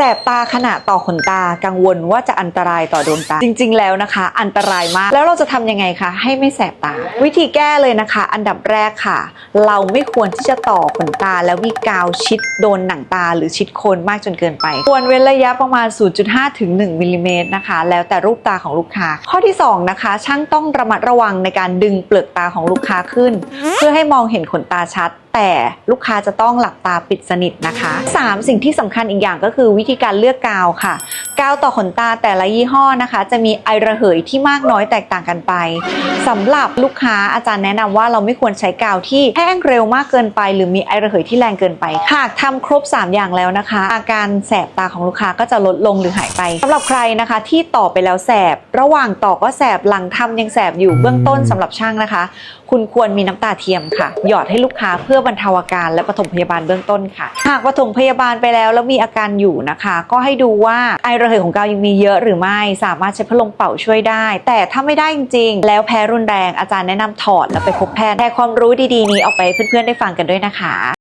สบตาขณะต่อขนตากังวลว่าจะอันตรายต่อดวงตา จริง ๆ แล้วนะคะ อันตรายมาก แล้วเราจะทำยังไงคะให้ไม่แสบตา วิธีแก้เลยนะคะ อันดับแรกค่ะ เราไม่ควรที่จะต่อขนตา แล้วมีกาวชิดโดนหนังตา หรือชิดโคนมากจนเกินไป ควรเว้นระยะประมาณ 0.5 ถึง 1มิลลิเมตรนะคะ แล้วแต่รูปตาของลูกค้า ข้อที่ 2 นะคะ ช่างต้องระมัดระวังในการดึงเปลือกตาของลูกค้าขึ้น เพื่อให้มองเห็นขนตาชัดแต่ลูกค้าจะต้องหลับตาปิดสนิทนะคะ 3. สิ่งที่สำคัญอีกอย่างก็คือวิธีการเลือกกาวค่ะ กาวต่อขนตาแต่ละยี่ห้อนะคะ จะมีไอระเหยที่มากน้อยแตกต่างกันไปสำหรับลูกค้าอาจารย์แนะนำว่าเราไม่ควรใช้กาวที่แห้งเร็วมากเกินไป หรือมีไอระเหยที่แรงเกินไปหากทำครบ 3 อย่างแล้วนะคะ อาการแสบตาของลูกค้าก็จะลดลงหรือหายไปสำหรับใครนะคะที่ต่อไปแล้วแสบ ระหว่างต่อก็แสบหลังทำยังแสบอยู่เบื้องต้นสำหรับช่างนะคะ คุณควรมีน้ำตาเทียมค่ะ หยอดให้ลูกค้าเพื่อบรรเทาอาการและปฐมพยาบาลเบื้องต้นค่ะ หากปฐมพยาบาลไปแล้วแล้วมีอาการอยู่นะคะ ก็ให้ดูว่าไอระเหยของกาวยังมีเยอะหรือไม่สามารถใช้พัดลมเป่าช่วยได้ แต่ถ้าไม่ได้จริง ๆ แล้วแพ้รุนแรงอาจารย์แนะนำถอดแล้วไปพบแพทย์แชร์ความรู้ดีๆนี้ออกไปเพื่อนๆได้ฟังกันด้วยนะคะ